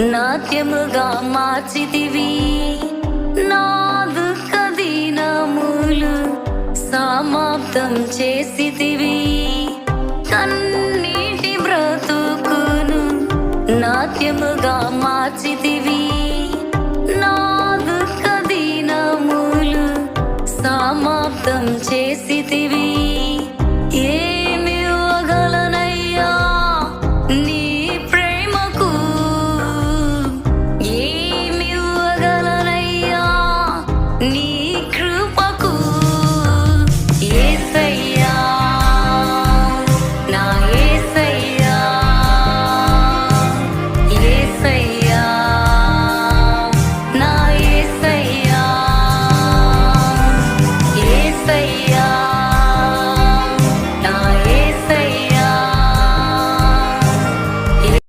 నాట్యముగా మార్చితివి. నా దుఃఖ దినములు సమాప్తం చేసితివి. కన్నీటి బ్రతుకును నాట్యముగా మార్చితివి. నా దుఃఖ దినములు సమాప్తం చేసితివి. 你